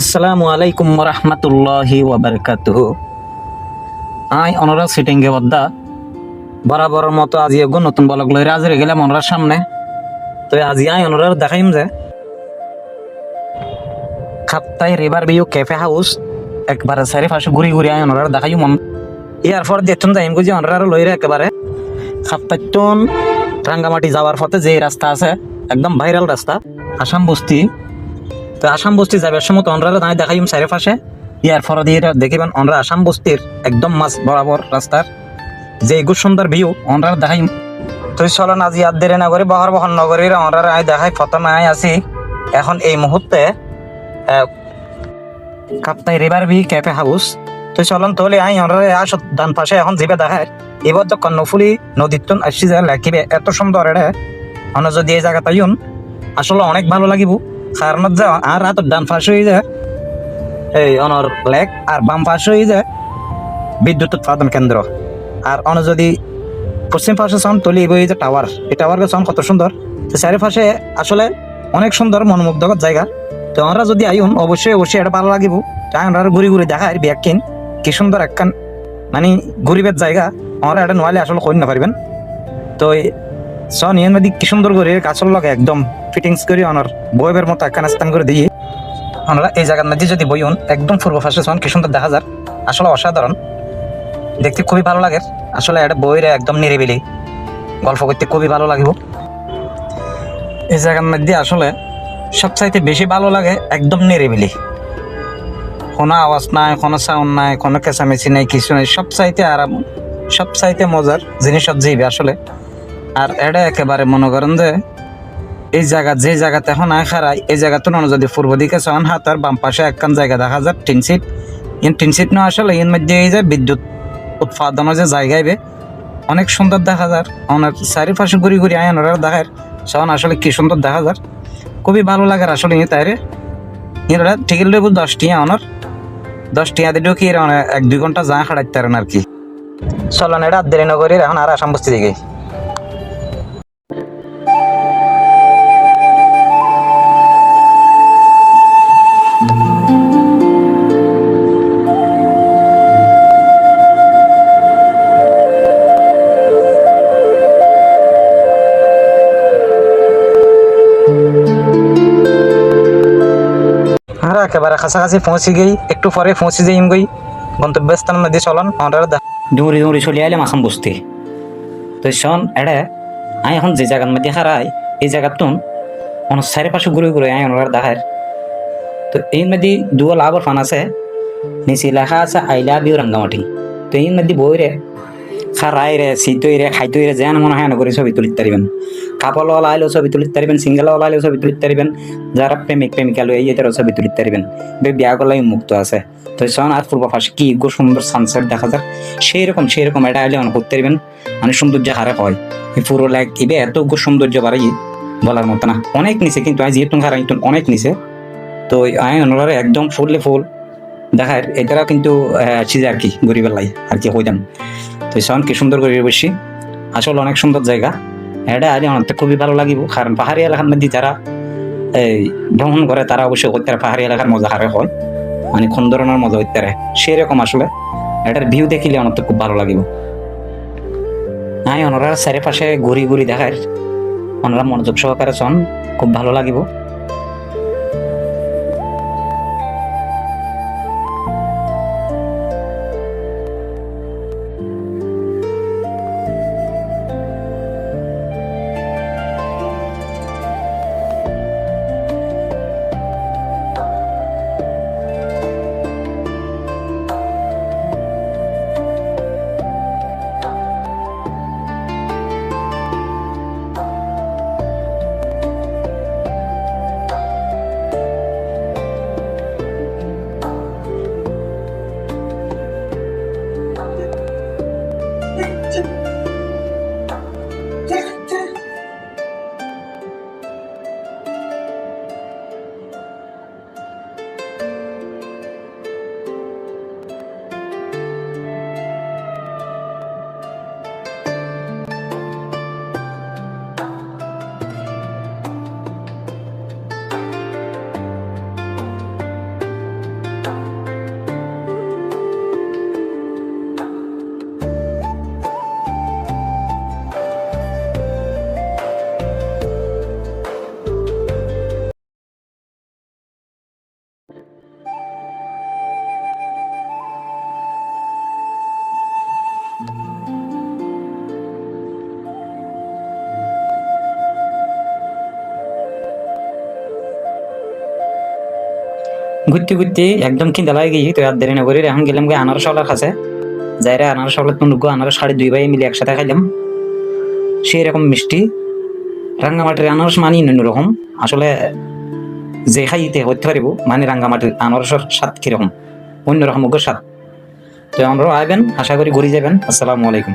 আসসালামু আলাইকুম রহমতুল্লাহি ওয়াবারকাতুহ আই অনরা সিটিংয়ে বদ্দা। বরাবরের মতো আজি এগো নতুন বলক লইরে আজরে গেলাম অনরার সামনে। তো আজি আই অনরার দেখাইম যে, Kaptai river view cafe house, একবারে চারি পাশে ঘুরি ঘুরি আই অনরার দেখাইম ইয়ার পর দেখুন যাইম গুজি অনরার লইরে একেবারে খাপ্তাইটন রাঙ্গামাটি যাওয়ার পথে যে রাস্তা আছে, একদম ভাইরাল রাস্তা, আসাম বস্তি। তো আসাম বস্তি যাবার সময় তো অনরা দাঁড়িয়ে দেখাইম চারি পাশে ইয়ার ফর দিয়ে দেখিবেন অনরা আসাম বস্তির একদম মাছ বরাবর রাস্তার। যে এগুলো সুন্দর ভিউ অনরা দেখাইম। তুই চলো আজি আর দেরি না বহর বহন নগরীর অনরা আই দেখাই, প্রথমে আই আছি। এখন এই মুহূর্তে Kaptai river view cafe house. তুই চলন তাহলে আই অনরা আস ডান পাশে এখন জিবে দেখায় এবার তো কর্ণফুলি নদীর তুন আসছি, যে লেখিবে, এত সুন্দর এটা। অন্য যদি এই জায়গাটা আসলে অনেক ভালো লাগিব। কারণ যে, আর হাত ডান পাশে হয়ে যায় এই অনর লেক আর বাম পাশে হয়ে যায় বিদ্যুৎ উৎপাদন কেন্দ্র। আর অন যদি পশ্চিম পাশে সন, তলি এই যে টাওয়ার, এই টাওয়ার সন কত সুন্দর। তো চারিপাশে আসলে অনেক সুন্দর মনোমুগ্ধকর জায়গা। তো আমরা যদি আইন, অবশ্যই অবশ্যই এটা ভালো লাগিব। আমরা ঘুরি ঘুরি দেখায় ব্যাগকিন কি সুন্দর একখান মানে গরিবের জায়গা। আমরা এটা নোয়ালে আসলে করি না পারবেন। তো সন ইয়ের মধ্যে কি সুন্দর করে গাছের লগে একদম ফিটিংস করি অনার বয়ের মতো একখান স্থান করে দিয়ে আমরা এই জায়গার মধ্যে যদি বইন একদম পূর্ব পাশে সন কি সুন্দর দেখা যায় আসলে অসাধারণ। দেখতে খুবই ভালো লাগে। আসলে এটা বইরে একদম নিরিবিলি। গল্প করতে খুবই ভালো লাগিব। এই জায়গার মধ্যে আসলে সবচাইতে বেশি ভালো লাগে একদম নিরিবিলি। কোনো আওয়াজ নাই, কোনো সাউন্ড নাই, কোনো কেঁচামেচি নাই, কিছু নাই। সব চাইতে আরাম সব চাইতে মজার জিনিস সব যাইবে আসলে। আর এটা একেবারে মনে করেন যে এই জায়গা যে জায়গাতে এখন আয় খারাই এই জায়গাতে না যদি পূর্ব দিকে চান হাত আর বাম পাশে একখান জায়গা দেখা যায় tin seat. In tin seat না আসলে এর মধ্যে এই যে বিদ্যুৎ উৎপাদনের যে জায়গাইবে অনেক সুন্দর দেখা যায় অনেক চারিপাশে ঘুরি ঘুরি আয় ওনারা দেখার সন আসলে কি সুন্দর দেখা যায় খুবই ভালো লাগে আসলে ইয়ে তাইরে। এরা টিকিট লেবু দশ টিয়া অনার দশ টিয়া দিলেও কি এক দুই ঘণ্টা যা খাড়াইতে পারেন আর কি। চলন এটা দেরি নগরীর এখন আর আসাম বস্তি দিকে একেবারে কাছাকাছি পৌঁছে গেই, একটু পরে পৌঁছে যাইম গই। গন্তব্যস্থান নদী চলন আমরা দৌড়ি দৌড়ি চলে আইলাম আসাম বস্তি। তো শোন, এড়ে, আই এখন যে জায়গার মধ্যে হারাই, এই জায়গাতুন অন চারিপাশে ঘুরে ঘুরে আই ওনার দেখার তো এই মধ্যে দুয়া লাভর ফান আছে, নিচে লেখা আছে আই লাভ ইউ তো এই মধ্যে বইরে খারাই রে শীতই রে খাইতই রে যেন মনে হয় করে ছবি তুলিতে পারিবেন। কাপড় ওলা আইলেও ছবি তুলিতে পারিবেন, সিঙ্গেল ওলা আইলেও ছবি তুলিতে পারিবেন, যারা প্রেমিক, প্রেমিকা লই এটারও ছবি তুলিতে পারিবেন। বিয়া করলে মুক্ত আছে। তো সন আর পূর্ব পাশে কি গো সুন্দর সানসেট দেখা যায় সেই রকম সেই রকম এটা আইলে করতে পারবেন। মানে সৌন্দর্য হারে হয় পুরো লাইক ইবে এত গো সৌন্দর্য বাড়াই বলার মতো না। অনেক নিচে, কিন্তু আজ যেহেতু হারাই অনেক নিচে। তো আই ওনারা একদম ফুললে ফুল। দেখার এটারাও কিন্তু চিজে আর কি, গরিবের লাই, আর কি, হইতাম। তো সন কি সুন্দর করে বসি আসলে অনেক সুন্দর জায়গা। এটা আজ আমার খুবই ভালো লাগিব, কারণ পাহাড়ি এলাকার মধ্যে যারা, এই, ভ্রমণ করে, তারা অবশ্যই পারে পাহাড়ি এলাকার মজা হারে হয় মানে কোন ধরনের মজা পারে সেরকম আসলে, এটার ভিউ দেখিলে আমার তো খুব ভালো লাগিব। হ্যাঁ ওনারা চারিপাশে ঘুরি ঘুরি দেখায় ওনারা মনোযোগ সহকারে চন, খুব ভালো লাগিব। 这 ঘুরতে ঘুরতে একদম কিন্দা লাগে গিয়ে তো আর দেরি না করি এখন গেলাম গিয়ে আনারস ওলার কাছে। যাইরা আনারস ওলার তুমি আনারস সাড়ে দুই ভাই মিলে একসাথে খাইলাম। সেই রকম মিষ্টি। রাঙ্গামাটির আনারস মানি রকম আসলে যে খাইতে হতে পারিব মানে রাঙ্গামাটির আনারসের স্বাদ কীরকম? অন্যরকম ওগো স্বাদ তো আমরাও আইবেন, আশা করি ঘুরে যাবেন। আসসালামু আলাইকুম।